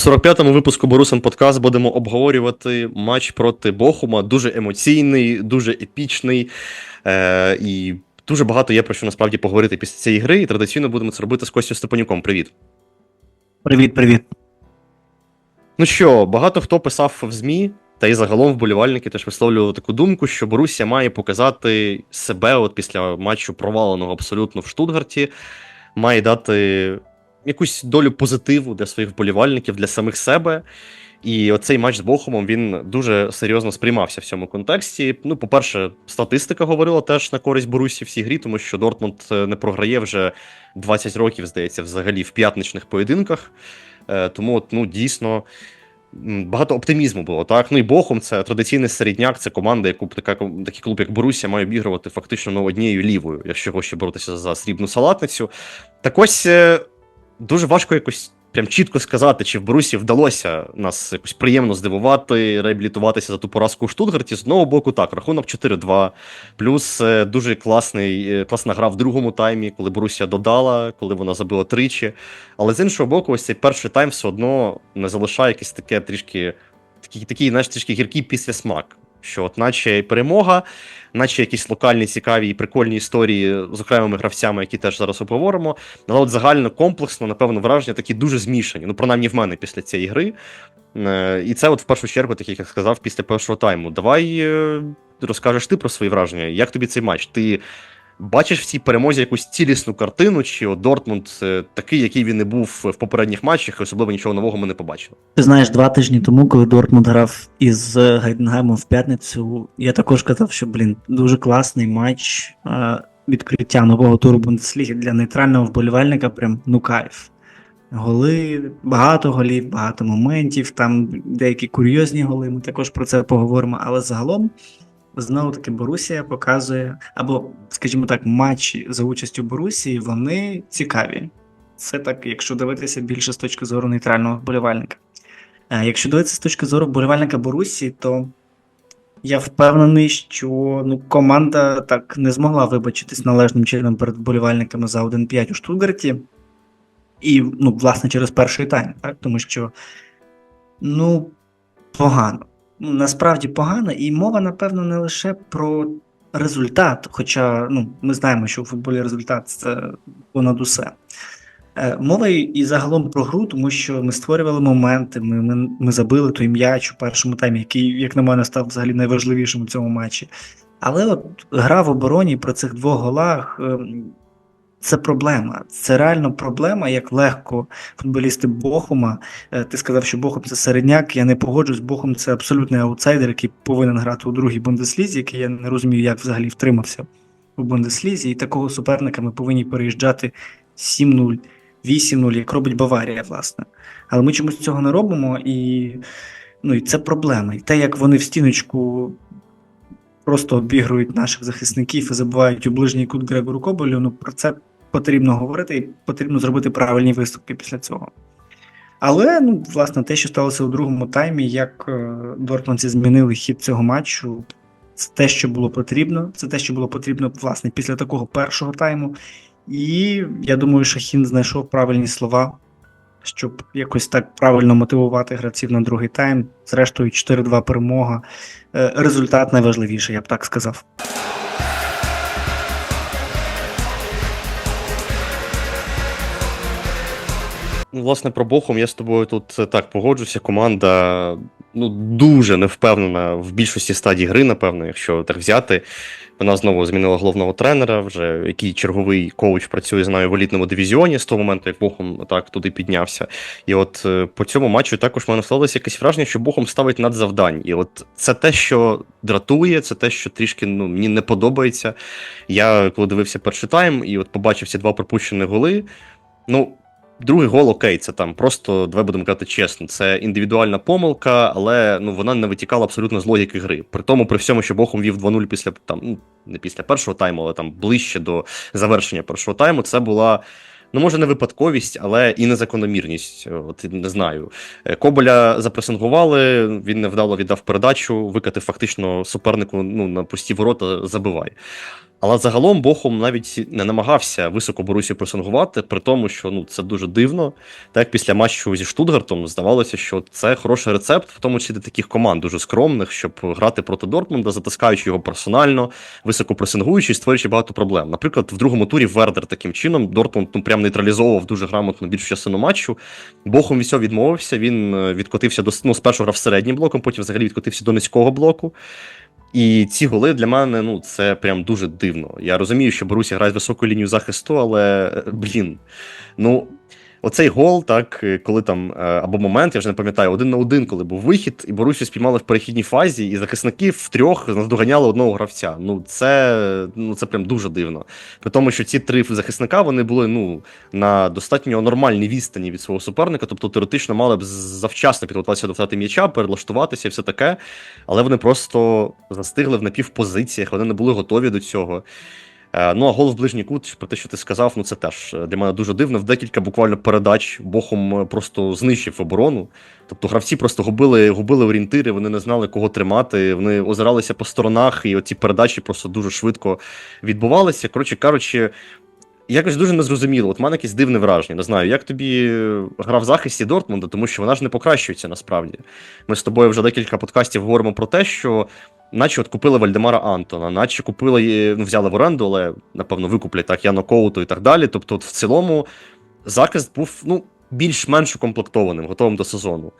У 45-му випуску Борусен Подкаст будемо обговорювати матч проти Бохума. Дуже емоційний, дуже епічний. Е- і дуже багато є про що насправді поговорити після цієї гри. І традиційно будемо це робити з Костю Степанюком. Привіт. Привіт, привіт. Ну що, багато хто писав в ЗМІ, та й загалом вболівальники теж висловлювали таку думку, що Борусія має показати себе от після матчу проваленого абсолютно в Штутгарті, має дати якусь долю позитиву для своїх вболівальників, для самих себе. І оцей матч з Бохумом він дуже серйозно сприймався в цьому контексті. Ну, по-перше, статистика говорила теж на користь Борусі в цій грі, тому що Дортмунд е, не програє вже 20 років, здається, взагалі в п'ятничних поєдинках. Е, Тому, от, ну, дійсно. Багато оптимізму було, так. Ну і Бохум це традиційний середняк, це команда, яку така такий клуб, як Борусія, має обігрувати фактично ну, однією лівою, якщо хоче боротися за срібну салатницю. Так ось е, дуже важко якось прям чітко сказати, чи в Борусі вдалося нас якось приємно здивувати, реабілітуватися за ту поразку у Штутгарті. З одного боку, так, рахунок 4-2. Плюс е, дуже класний, е, класна гра в другому таймі, коли Борусія додала, коли вона забила тричі. Але з іншого боку, ось цей перший тайм все одно не залишає якесь таке трішки, такий, такий знаєш, трішки гіркий післясмак. Що, от, наче перемога, наче якісь локальні цікаві і прикольні історії з окремими гравцями, які теж зараз обговоримо. Але от загально комплексно, напевно, враження такі дуже змішані. Ну, принаймні в мене після цієї гри. Е, І це, от в першу чергу, так як я сказав, після першого тайму. Давай е, розкажеш ти про свої враження. Як тобі цей матч? Ти бачиш в цій перемозі якусь цілісну картину, чи Дортмунд е, такий, який він і був в попередніх матчах, і особливо нічого нового ми не побачили. Ти знаєш, два тижні тому, коли Дортмунд грав із Гайденгаймом в п'ятницю, я також казав, що блін, дуже класний матч е, відкриття нового туру Бундесліги для нейтрального вболівальника. Прям ну кайф. Голи, багато голів, багато моментів, там деякі курйозні голи. Ми також про це поговоримо. Але загалом знову таки Борусія показує, або, скажімо так, матчі за участю Борусії, вони цікаві. Це так, якщо дивитися більше з точки зору нейтрального вболівальника. Е, Якщо дивитися з точки зору вболівальника Борусі, то я впевнений, що ну, команда так не змогла вибачитись належним чином перед вболівальниками за 1-5 у Штутгарті. І, ну, власне, через перший тайм, так? Тому що, ну, погано. Ну, насправді погано, і мова, напевно, не лише про результат. Хоча ну, ми знаємо, що у футболі результат це понад усе. Е, Мова і- загалом про гру, тому що ми створювали моменти, ми, ми, ми забили той м'яч у першому таймі, який, як на мене, став взагалі найважливішим у цьому матчі. Але от гра в обороні при цих двох голах ем, це проблема. Це реально проблема, як легко футболісти Бохума. Е, Ти сказав, що Бохум це середняк. Я не погоджуюсь. Бохум це абсолютний аутсайдер, який повинен грати у другій Бундеслізі, який я не розумію, як взагалі втримався у Бундеслізі. І такого суперника ми повинні переїжджати 7-0. 8-0, як робить Баварія, власне. Але ми чомусь цього не робимо, і, ну, і це проблема. І те, як вони в стіночку просто обігрують наших захисників і забувають у ближній кут Грегору Коболю, ну про це потрібно говорити і потрібно зробити правильні виступки після цього. Але, ну, власне, те, що сталося у другому таймі, як е, Дортмундці змінили хід цього матчу, це те, що було потрібно. Це те, що було потрібно, власне, після такого першого тайму. І я думаю, Шахін знайшов правильні слова, щоб якось так правильно мотивувати гравців на другий тайм. Зрештою, 4-2 перемога. Е, Результат найважливіший, я б так сказав. Власне, про Бохум я з тобою тут е, так погоджуся. Команда ну, дуже не впевнена в більшості стадій гри, напевно, якщо так взяти. Вона знову змінила головного тренера, вже який черговий коуч працює, знаю, в елітному дивізіоні з того моменту, як Бохум так туди піднявся. І от е, по цьому матчу також в мене склалося якесь враження, що Бохум ставить надзавдань. І от це те, що дратує, це те, що трішки ну, мені не подобається. Я коли дивився перший тайм і от побачив ці два пропущені голи. Ну, Другий гол окей, це там просто, давай будемо казати чесно, це індивідуальна помилка, але ну вона не витікала абсолютно з логіки гри. При тому, при всьому, що Бохум вів 2-0 після там, ну не після першого тайму, але там ближче до завершення першого тайму, це була Ну, може, не випадковість, але і незакономірність. От не знаю. Е, Коболя запресингували, він невдало віддав передачу, викатив фактично супернику ну, на пусті ворота, забивай. Але загалом Бохум навіть не намагався високо Борусію пресингувати, при тому, що ну це дуже дивно. Так після матчу зі Штутгартом здавалося, що це хороший рецепт, в тому числі для таких команд дуже скромних, щоб грати проти Дортмунда, затискаючи його персонально, високо пресингуючи створюючи багато проблем. Наприклад, в другому турі Вердер таким чином Дортмунд ну, прям нейтралізовував дуже грамотно більшу частину матчу. Бохум від цього відмовився. Він е, відкотився до ну, спершу грав середнім блоком, потім взагалі відкотився до низького блоку. І ці голи для мене ну це прям дуже дивно. Я розумію, що Борусі грає високу лінію захисту, але е, блін. Ну оцей гол, так е, коли там е, або момент, я вже не пам'ятаю, один на один, коли був вихід, і Борусю спіймали в перехідній фазі, і захисники втрьох наздоганяли одного гравця. Ну це ну це прям дуже дивно. При тому, що ці три захисника вони були ну на достатньо нормальній відстані від свого суперника, тобто теоретично мали б завчасно підготуватися до втрати м'яча, перелаштуватися і все таке. Але вони просто застигли в напівпозиціях, вони не були готові до цього. Е, Ну, а гол в ближній кут, про те, що ти сказав, ну це теж е, для мене дуже дивно. В декілька буквально передач Бохом е, просто знищив оборону. Тобто гравці просто губили, губили орієнтири, вони не знали, кого тримати. Вони озиралися по сторонах, і оці передачі просто дуже швидко відбувалися. Коротше кажучи, якось дуже незрозуміло. От мене якесь дивне враження. Не знаю, як тобі гра в захисті Дортмунда, тому що вона ж не покращується насправді. Ми з тобою вже декілька подкастів говоримо про те, що. Наче от купили Вальдемара Антона, наче купили, ну, взяли в оренду, але напевно викуплять так Яно Коуту і так далі. Тобто, от в цілому захист був ну, більш-менш укомплектованим, готовим до сезону.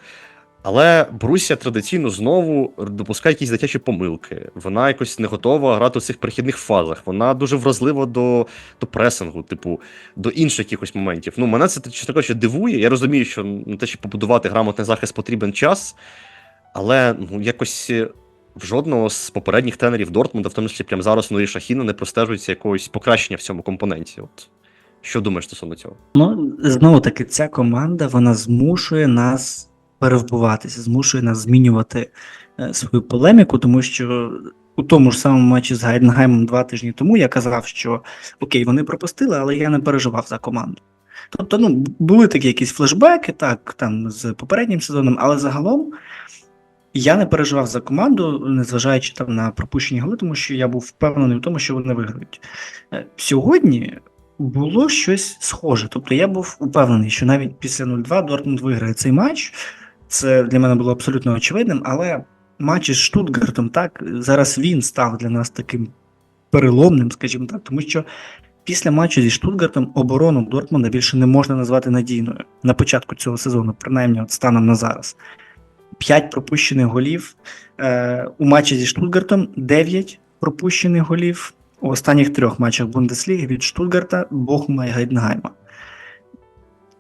Але Брусія традиційно знову допускає якісь дитячі помилки. Вона якось не готова грати у цих перехідних фазах. Вона дуже вразлива до до пресингу, типу, до інших якихось моментів. Ну, мене це чесно кажучи, дивує. Я розумію, що на те, щоб побудувати грамотний захист, потрібен час, але ну, якось в жодного з попередніх тренерів Дортмунда, в тому числі прямо зараз Нурі Шахіна, не простежується якогось покращення в цьому компоненті. От що думаєш стосовно цього? Ну, знову таки, ця команда вона змушує нас перевбуватися, змушує нас змінювати е, свою полеміку, тому що у тому ж самому матчі з Гайденгаймом два тижні тому я казав, що окей, вони пропустили, але я не переживав за команду. Тобто, ну, були такі якісь флешбеки, так, там з попереднім сезоном, але загалом я не переживав за команду, незважаючи там на пропущені голи, тому що я був впевнений в тому, що вони виграють. Е, Сьогодні було щось схоже. Тобто я був упевнений, що навіть після 0-2 Дортмунд виграє цей матч. Це для мене було абсолютно очевидним, але матч із Штутгартом, так, зараз він став для нас таким переломним, скажімо так, тому що після матчу зі Штутгартом оборону Дортмунда більше не можна назвати надійною на початку цього сезону, принаймні от станом на зараз. 5 пропущених голів е, у матчі зі Штутгартом, 9 пропущених голів у останніх трьох матчах Бундесліги від Штутгарта, Бохума і Гайденгайма.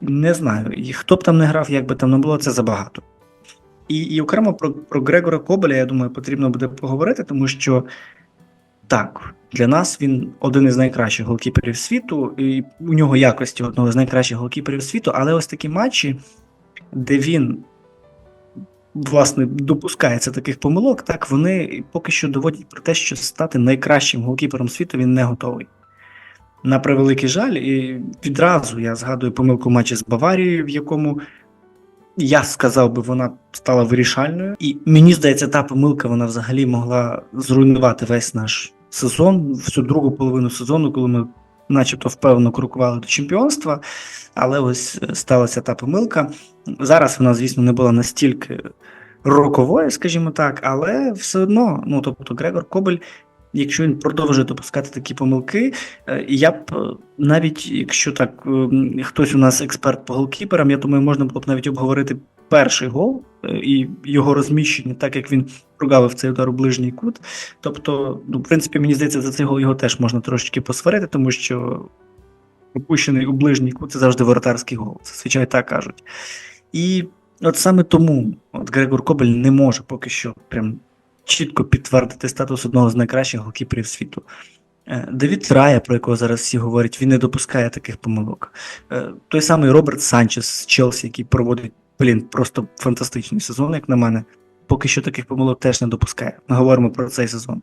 Не знаю, і хто б там не грав, як би там не було, це забагато. І і окремо про про Грегора Кобеля, я думаю, потрібно буде поговорити, тому що так, для нас він один із найкращих голкіперів світу, і у нього якості одного з найкращих голкіперів світу, але ось такі матчі, де він власне допускається таких помилок, так вони поки що доводять про те, що стати найкращим голкіпером світу він не готовий. На превеликий жаль, і відразу я згадую помилку матчі з Баварією, в якому я сказав би, вона стала вирішальною. І мені здається, та помилка вона взагалі могла зруйнувати весь наш сезон, всю другу половину сезону, коли ми, начебто, впевнено крокували до чемпіонства. Але ось сталася та помилка. Зараз вона, звісно, не була настільки роковою, скажімо так, але все одно, ну тобто, Грегор Кобель. Якщо він продовжує допускати такі помилки, я б навіть якщо так хтось у нас експерт по голкіперам, я думаю, можна було б навіть обговорити перший гол і його розміщення, так як він прогавив цей удар у ближній кут. Тобто, ну, в принципі, мені здається, за цей гол його теж можна трошечки посварити, тому що пропущений у ближній кут це завжди воротарський гол. Це звичайно так кажуть. І от саме тому от Грегор Кобель не може поки що прям чітко підтвердити статус одного з найкращих голкіперів світу. Давід Рая, про якого зараз всі говорять, він не допускає таких помилок. Той самий Роберт Санчес з Челсі, який проводить блін, просто фантастичний сезон, як на мене, поки що таких помилок теж не допускає. Ми говоримо про цей сезон.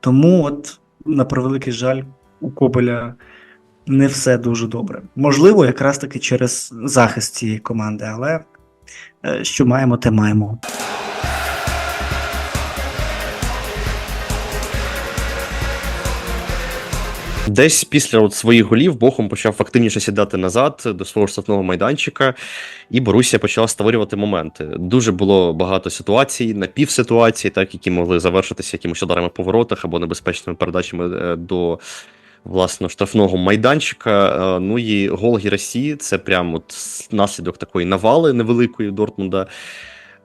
Тому, от, на превеликий жаль, у Кобеля не все дуже добре. Можливо, якраз таки через захист цієї команди, але е, що маємо, те маємо. Десь після от своїх голів Бохум почав активніше сідати назад до свого штрафного майданчика, і Борусія почала створювати моменти. Дуже було багато ситуацій, напівситуацій, так, які могли завершитися якимось ударами по воротах або небезпечними передачами е, до власне штрафного майданчика. Е, Ну і гол Гірасі це прям от наслідок такої навали невеликої Дортмунда.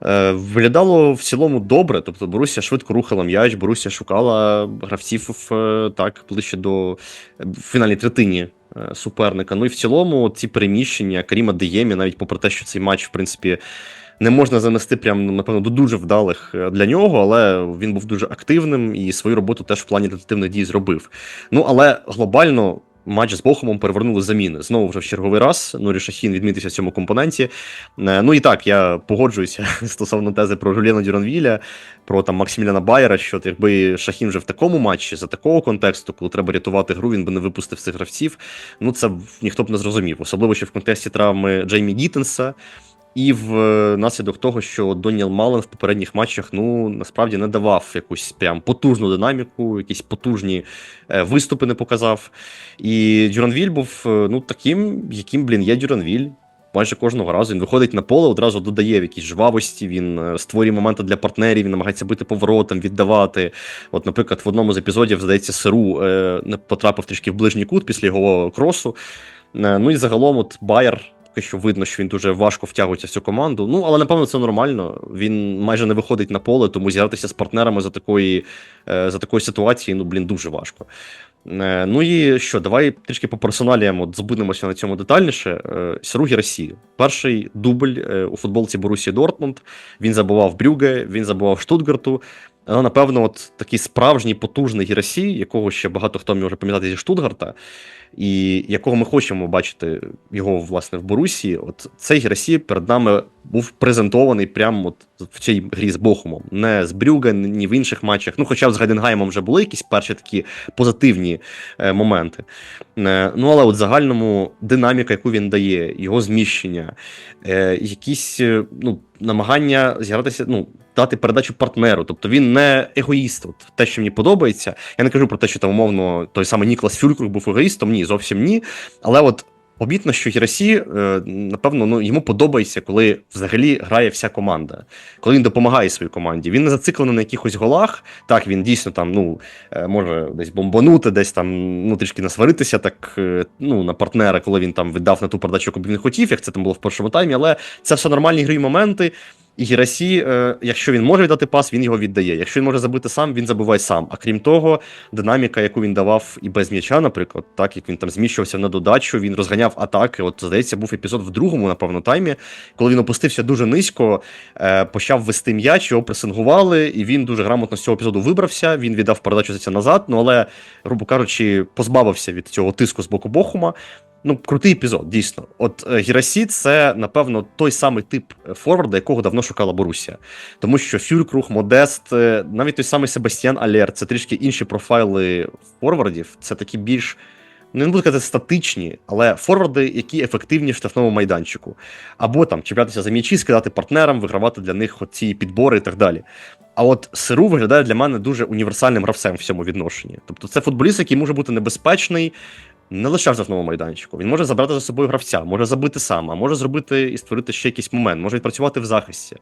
Е, Виглядало в цілому добре, тобто Борусія швидко рухала м'яч, Борусія шукала гравців е, так ближче до фінальній третині е, суперника. Ну і в цілому ці переміщення Каріма Деємі, навіть попри те, що цей матч, в принципі, не можна занести прям, напевно, до дуже вдалих для нього, але він був дуже активним і свою роботу теж в плані детективних дій зробив. Ну але глобально. Матч з Бохумом перевернули заміни. Знову вже в черговий раз. Нурі Шахін відмітився в цьому компоненті. Е, Ну і так, я погоджуюся стосовно тези про Жуліна Дюранвіля, про там Максиміляна Байера, що якби Шахін вже в такому матчі, за такого контексту, коли треба рятувати гру, він би не випустив цих гравців. Ну це ніхто б не зрозумів, особливо ще в контексті травми Джеймі Гіттенса. І в е, того, що Доніел Мален в попередніх матчах ну насправді не давав якусь прям потужну динаміку, якісь потужні е, виступи не показав. І Дюранвіль був е, ну таким, яким, блін, є Дюранвіль. Майже кожного разу він виходить на поле, одразу додає в якісь жвавості, він створює моменти для партнерів, він намагається бити поворотом, віддавати. От, наприклад, в одному з епізодів, здається, Сиру не потрапив трішки в ближній кут після його кросу. Ну і загалом, от Байер, поки що видно, що він дуже важко втягується в цю команду. Ну, але напевно це нормально. Він майже не виходить на поле, тому зігратися з партнерами за такої, е, за такої ситуації, ну, блін, дуже важко. Е, Ну і що, давай трішки по персоналіям от зупинимося на цьому детальніше. Е, Сругі Росії. Перший дубль у футболці Борусі Дортмунд. Він забував Брюге, він забував Штутгарту. Але, напевно, от такий справжній потужний Гірасі, якого ще багато хто може пам'ятати зі Штутгарта, і якого ми хочемо бачити його власне в Борусі. От цей Гірасі перед нами був презентований прямо от в цій грі з Бохумом, не з Брюге, ні в інших матчах. Ну, хоча б з Гайденгаймом вже були якісь перші такі позитивні е, моменти. Е, ну, але от загальному динаміка, яку він дає, його зміщення, е, якісь е, ну, намагання зігратися, ну, дати передачу партнеру. Тобто він не егоїст. От те, що мені подобається. Я не кажу про те, що там умовно той самий Ніклас Фюлькруг був егоїстом. Ні, зовсім ні. Але от. Помітно, що Гірасі, е, напевно, ну йому подобається, коли взагалі грає вся команда, коли він допомагає своїй команді. Він не зациклений на якихось голах. Так, він дійсно там ну е, може десь бомбанути, десь там ну трішки насваритися, так е, ну на партнера, коли він там віддав на ту передачу, яку б він хотів, як це там було в першому таймі. Але це все нормальні грі моменти. І Гірасі, е, якщо він може віддати пас, він його віддає. Якщо він може забити сам, він забиває сам. А крім того, динаміка, яку він давав і без м'яча, наприклад, так як він там зміщувався на додачу, він розганяв атаки. От здається, був епізод в другому, напевно, таймі, коли він опустився дуже низько, е, почав вести м'яч, його пресингували, і він дуже грамотно з цього епізоду вибрався. Він віддав передачу за це назад. Ну але, грубо кажучи, позбавився від цього тиску з боку Бохума. Ну, крутий епізод, дійсно. От е, Гірасі це, напевно, той самий тип е, форварда, якого давно шукала Борусія. Тому що Фюлькруг, Модест, е, навіть той самий Себастьян Алєр, це трішки інші профайли форвардів. Це такі більш, ну, не буду казати статичні, але форварди, які ефективні в штрафному майданчику. Або там чіплятися за м'ячі, скидати партнерам, вигравати для них ці підбори і так далі. А от Сиру виглядає для мене дуже універсальним гравцем в цьому відношенні. Тобто це футболіст, який може бути небезпечний, не лише в штрафному майданчику. Він може забрати за собою гравця, може забити сам, а може зробити і створити ще якийсь момент, може відпрацювати в захисті.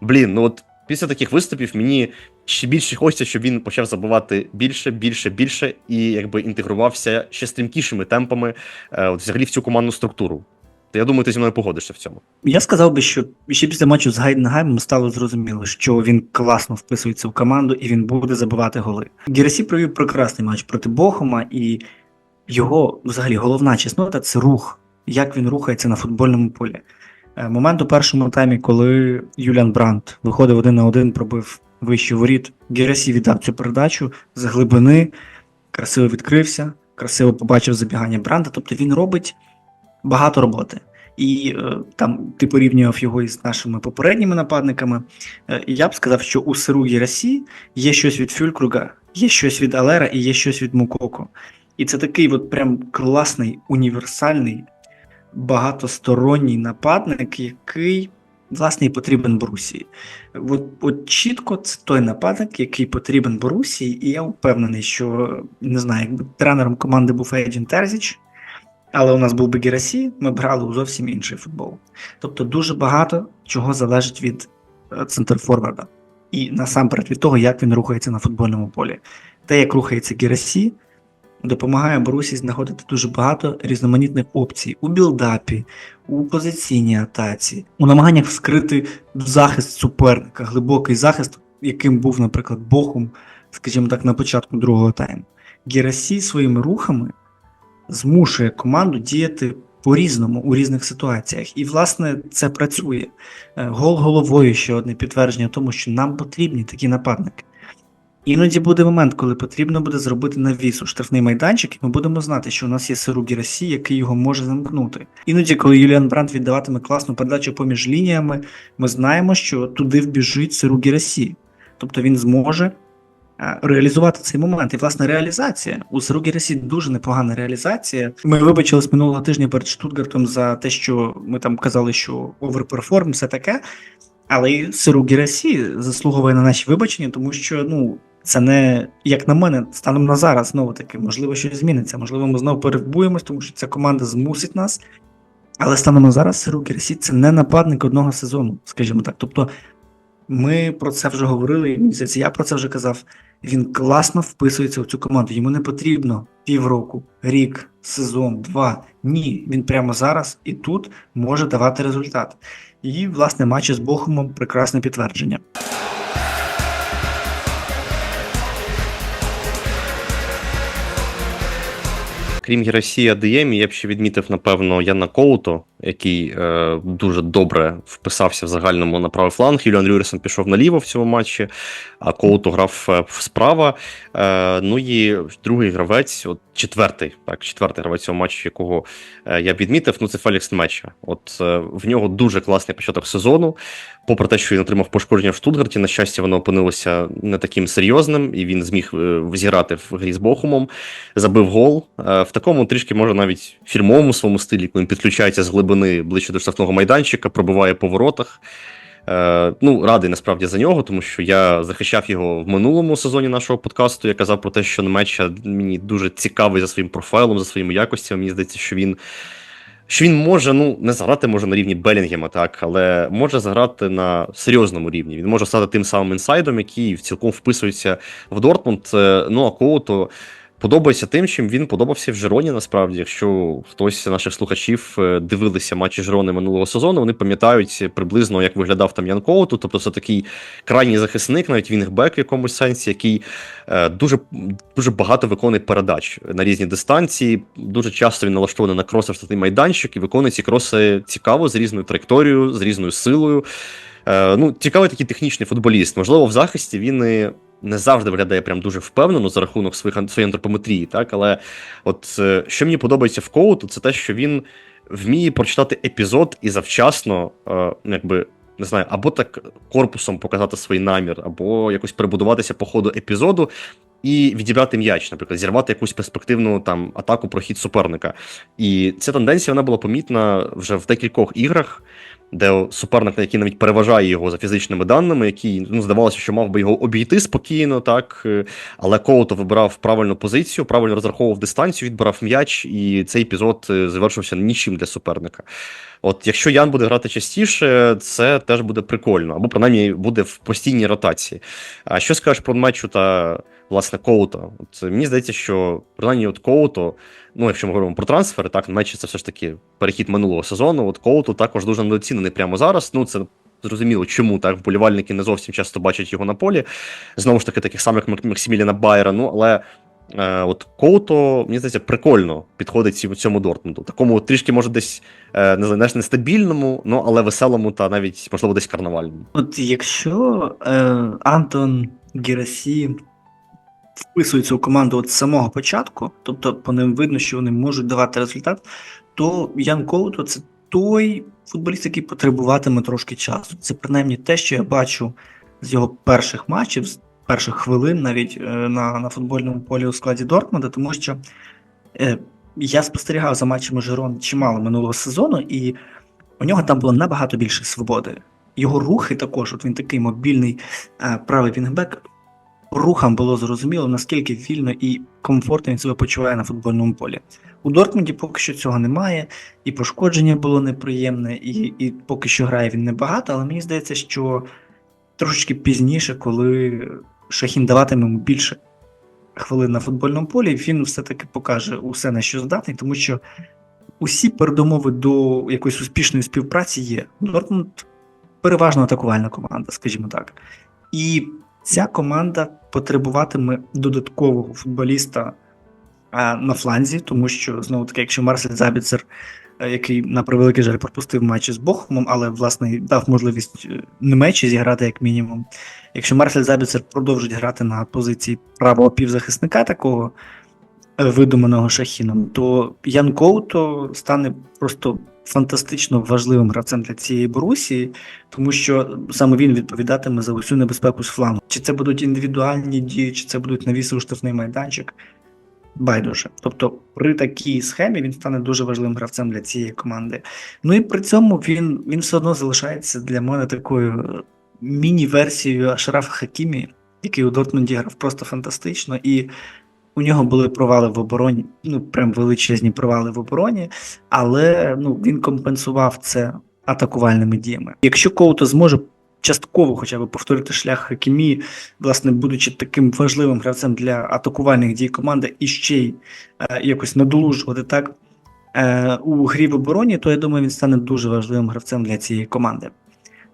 Блін, ну от після таких виступів мені ще більше хочеться, щоб він почав забивати більше, більше, більше і якби інтегрувався ще стрімкішими темпами е, от, взагалі в цю командну структуру. Та я думаю, ти зі мною погодишся в цьому. Я сказав би, що ще після матчу з Гайденгаймом стало зрозуміло, що він класно вписується в команду і він буде забивати голи. Герасі провів прекрасний матч проти Бохома, і його взагалі головна чеснота це рух, як він рухається на футбольному полі. Е, Момент у першому таймі, коли Юліан Брандт виходив один на один, пробив вищий воріт. Герасі віддав цю передачу з глибини, красиво відкрився, красиво побачив забігання Бранда. Тобто він робить багато роботи. І е, там ти порівнював його із нашими попередніми нападниками. Е, я б сказав, що у Сиру Єрасі є щось від Фюлькруга, є щось від Алера і є щось від Мукоко. І це такий от прям класний, універсальний, багатосторонній нападник, який, власне, і потрібен Борусії. От, от чітко це той нападник, який потрібен Борусії, і я впевнений, що не знаю, якби тренером команди був Ейджін Терзіч, але у нас був би Герасі, ми грали у зовсім інший футбол. Тобто дуже багато чого залежить від е, центрфорварда. І насамперед від того, як він рухається на футбольному полі. Те, як рухається Герасі, допомагає Борусі знаходити дуже багато різноманітних опцій у білдапі, у позиційній атаці, у намаганнях вскрити захист суперника, глибокий захист, яким був, наприклад, Бохум, скажімо так, на початку другого тайму. Герасі своїми рухами змушує команду діяти по-різному у різних ситуаціях. І, власне, це працює. Е, Гол головою ще одне підтвердження тому, що нам потрібні такі нападники. Іноді буде момент, коли потрібно буде зробити навіс у штрафний майданчик, і ми будемо знати, що у нас є Сиру Гірасі, який його може замкнути. Іноді, коли Юліан Брандт віддаватиме класну передачу поміж лініями, ми знаємо, що туди вбіжить Сиру Гірасі. Тобто він зможе реалізувати цей момент. І власне реалізація у Сиру Гірасі дуже непогана реалізація. Ми вибачились минулого тижня перед Штутгартом за те, що ми там казали, що оверперформ, все таке. Але і Сиру Гірасі заслуговує на наші вибачення, тому що ну це не як на мене, станом на зараз знову таки, можливо, щось зміниться. Можливо, ми знову перебуємось, тому що ця команда змусить нас. Але станом на зараз Сиру Гірасі це не нападник одного сезону, скажімо так. Тобто ми про це вже говорили, і мені я про це вже казав. Він класно вписується в цю команду. Йому не потрібно півроку, рік, сезон, два. Ні, він прямо зараз і тут може давати результат. І, власне, матчі з Бохумом прекрасне підтвердження. Крім Герасія Диємі, я б ще відмітив, напевно, Яна Коуто, який е, дуже добре вписався в загальному на правий фланг. Юліан Люрісон пішов наліво в цьому матчі, а Коуто грав е, справа. Е, ну і другий гравець, от четвертий, так, четвертий гравець цього матчу, якого е, я б відмітив, ну це Фелікс Меча. От е, в нього дуже класний початок сезону. Попри те, що він отримав пошкодження в Штутгарті, на щастя, воно опинилося не таким серйозним, і він зміг е, зіграти в грі з Бохумом, забив гол. Е, В такому трішки може навіть фірмовому своєму стилі, коли він підключається з глибини ближче до штрафного майданчика, пробиває по воротах. Е, ну, радий насправді за нього, тому що я захищав його в минулому сезоні нашого подкасту. Я казав про те, що Немеча мені дуже цікавий за своїм профайлом, за своїми якостями. Мені здається, що він. Що він може ну не заграти може на рівні Белінгема, так, але може заграти на серйозному рівні. Він може стати тим самим інсайдом, який цілком вписується в Дортмунд. Е, Ну а Коуто подобається тим, чим він подобався в Жероні. Насправді, якщо хтось з наших слухачів е, дивилися матчі Жерони минулого сезону, вони пам'ятають приблизно, як виглядав там Ян. Тобто, це такий крайній захисник, навіть вінгбек в якомусь сенсі, який е, дуже дуже багато виконує передач на різні дистанції. Дуже часто він налаштований на кроси штатний майданчик і виконує ці кроси цікаво з різною траєкторією, з різною силою. Е, ну, цікавий такий технічний футболіст. Можливо, в захисті він не завжди виглядає прям дуже впевнено за рахунок своїх своєї антропометрії, так але от е, що мені подобається в Коуту, це те, що він вміє прочитати епізод і завчасно, е, ну, якби. Не знаю, або так корпусом показати свій намір, або якось перебудуватися по ходу епізоду і відібрати м'яч, наприклад, зірвати якусь перспективну там атаку про хід суперника. І ця тенденція вона була помітна вже в декількох іграх, де суперник, який навіть переважає його за фізичними даними, який ну здавалося, що мав би його обійти спокійно, так е, але Коуто вибирав правильну позицію, правильно розраховував дистанцію, відбирав м'яч, і цей епізод е, завершився нічим для суперника. От якщо Ян буде грати частіше, це теж буде прикольно, або принаймні буде в постійній ротації. А що скажеш про матчу та власне Коута? От мені здається, що принаймні от Коуто, ну якщо ми говоримо про трансфери, так матчі це все ж таки перехід минулого сезону. От Коуту також дуже недооцінений прямо зараз. Ну це. Зрозуміло, чому так вболівальники не зовсім часто бачать його на полі. Знову ж таки, таких самих Мак- Максиміліана Байера. Ну але е, от Коуто, мені здається, прикольно підходить цьому Дортмунду. Такому трішки, може, десь е, не знаю, нестабільному, ну але веселому та навіть, можливо, десь карнавальному. От якщо е, Антон Герасі вписується у команду з самого початку, тобто по ним видно, що вони можуть давати результат, то Ян Коуто це той футболіст, який потребуватиме трошки часу. Це принаймні те, що я бачу з його перших матчів, з перших хвилин навіть е, на, на футбольному полі у складі Дортмунда, тому що Е, Я спостерігав за матчами Жирон чимало минулого сезону, і у нього там було набагато більше свободи. Його рухи також, от він такий мобільний е, правий вінгбек. Рухам було зрозуміло, наскільки вільно і комфортно він себе почуває на футбольному полі. У Дортмунді поки що цього немає, і пошкодження було неприємне, і, і поки що грає він небагато, але мені здається, що трошечки пізніше, коли Шахін даватиме йому більше хвилин на футбольному полі, він все-таки покаже усе, на що здатний, тому що усі передумови до якоїсь успішної співпраці є. Дортмунд переважно атакувальна команда, скажімо так. І ця команда потребуватиме додаткового футболіста а, на фланзі, тому що знову таки, якщо Марсель Забіцер, е, який на превеликий жаль пропустив матчі з Бохумом, але власне дав можливість е, Немечі зіграти як мінімум. Якщо Марсель Забіцер продовжить грати на позиції правого півзахисника такого е, видуманого шахіном, то Ян Коуто стане просто фантастично важливим гравцем для цієї Борусії, тому що саме він відповідатиме за усю небезпеку з флангу. Чи це будуть індивідуальні дії, чи це будуть навіси у штрафний майданчик. Байдуже. Тобто при такій схемі він стане дуже важливим гравцем для цієї команди. Ну і при цьому він, він все одно залишається для мене такою міні-версією Ашрафа Хакімі, який у Дортмунді грав просто фантастично, і у нього були провали в обороні, ну прям величезні провали в обороні, але ну, він компенсував це атакувальними діями. Якщо Коуто зможе частково хоча б повторити шлях Хакімі, власне, будучи таким важливим гравцем для атакувальних дій команди і ще й е, якось надолужувати так е, у грі в обороні, то я думаю, він стане дуже важливим гравцем для цієї команди.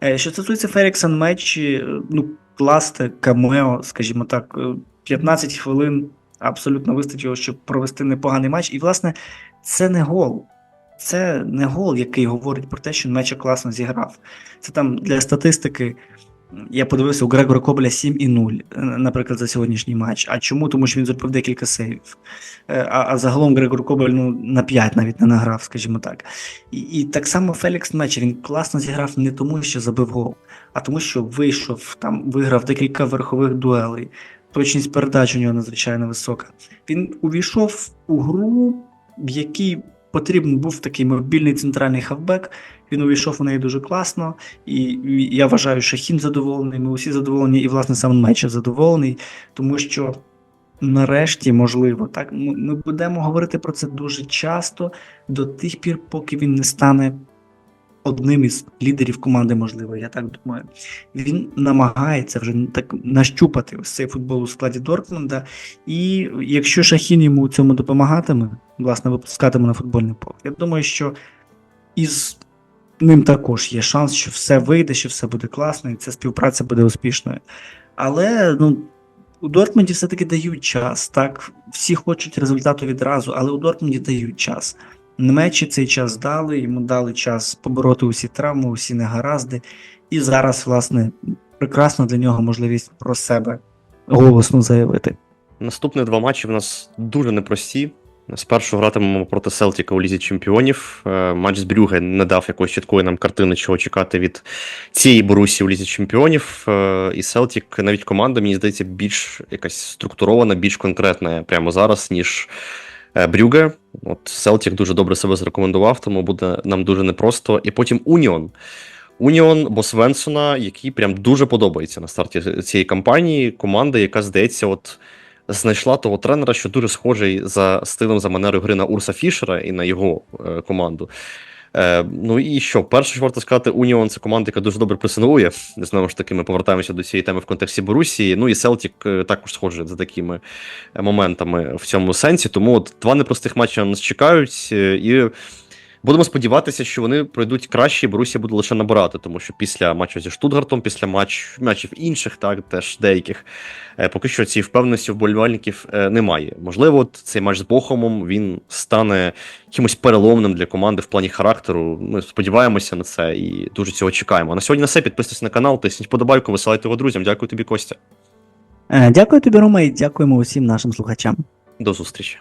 Е, що стосується Феріксон матчі, е, ну, класти, камео, скажімо так, е, 15 хвилин абсолютно вистачило, щоб провести непоганий матч. І, власне, це не гол. Це не гол, який говорить про те, що Меча класно зіграв. Це там для статистики. Я подивився у Грегора Кобеля 7 і 0, е, наприклад, за сьогоднішній матч. А чому? Тому що він зробив декілька сейвів. Е, А, а загалом Грегор Кобель ну, на 5 навіть не награв, скажімо так. І, і так само Фелікс Меч він класно зіграв не тому, що забив гол, а тому, що вийшов, там виграв декілька верхових дуелей. Точність передач у нього надзвичайно висока. Він увійшов у гру, в якій потрібен був такий мобільний центральний хавбек. Він увійшов у неї дуже класно, і я вважаю, що Хін задоволений, ми усі задоволені, і власне сам Мечев задоволений, тому що нарешті, можливо, так ми будемо говорити про це дуже часто до тих пір, поки він не стане одним із лідерів команди, можливо, я так думаю. Він намагається вже так нащупати ось цей футбол у складі Дортмунда. І якщо Шахін йому у цьому допомагатиме, власне, випускатиме на футбольний поле, я думаю, що із ним також є шанс, що все вийде, що все буде класно, і ця співпраця буде успішною. Але ну, у Дортмунді все-таки дають час. Так, всі хочуть результату відразу, але у Дортмунді дають час. Немечі цей час дали, йому дали час побороти усі травми, усі негаразди. І зараз, власне, прекрасна для нього можливість про себе голосно заявити. Наступні два матчі в нас дуже непрості. Спершу гратимемо проти Селтіка у Лізі Чемпіонів. Е, Матч з Брюге не дав якоїсь чіткої нам картини, чого чекати від цієї Борусі у Лізі Чемпіонів. Е, І Селтік, навіть команда, мені здається, більш якась структурована, більш конкретна прямо зараз, ніж Брюге. От Селтік дуже добре себе зарекомендував, тому буде нам дуже непросто. І потім Уніон. Уніон Босвенсона, який прям дуже подобається на старті цієї кампанії. Команда, яка здається, от знайшла того тренера, що дуже схожий за стилем за манерою гри на Урса Фішера і на його е, команду. Е, ну і що, перше, що варто сказати, Уніон це команда, яка дуже добре пресинує. Знову ж таки, ми повертаємося до цієї теми в контексті Борусії. Ну і Селтік також схожий за такими е, моментами в цьому сенсі. Тому от два непростих матчі нас чекають. е, І Будемо сподіватися, що вони пройдуть краще, і Борусія буде лише набирати, тому що після матчу зі Штутгартом, після матч, матчів інших, так теж деяких, е, поки що цієї впевненості вболівальників е, немає. Можливо, от цей матч з Бохомом він стане якимось переломним для команди в плані характеру. Ми сподіваємося на це і дуже цього чекаємо. А на сьогодні на все. Підписуйтесь на канал, тисніть подобайку, висилайте його друзям. Дякую тобі, Костя. Е, Дякую тобі, Рома, і дякуємо усім нашим слухачам. До зустрічі.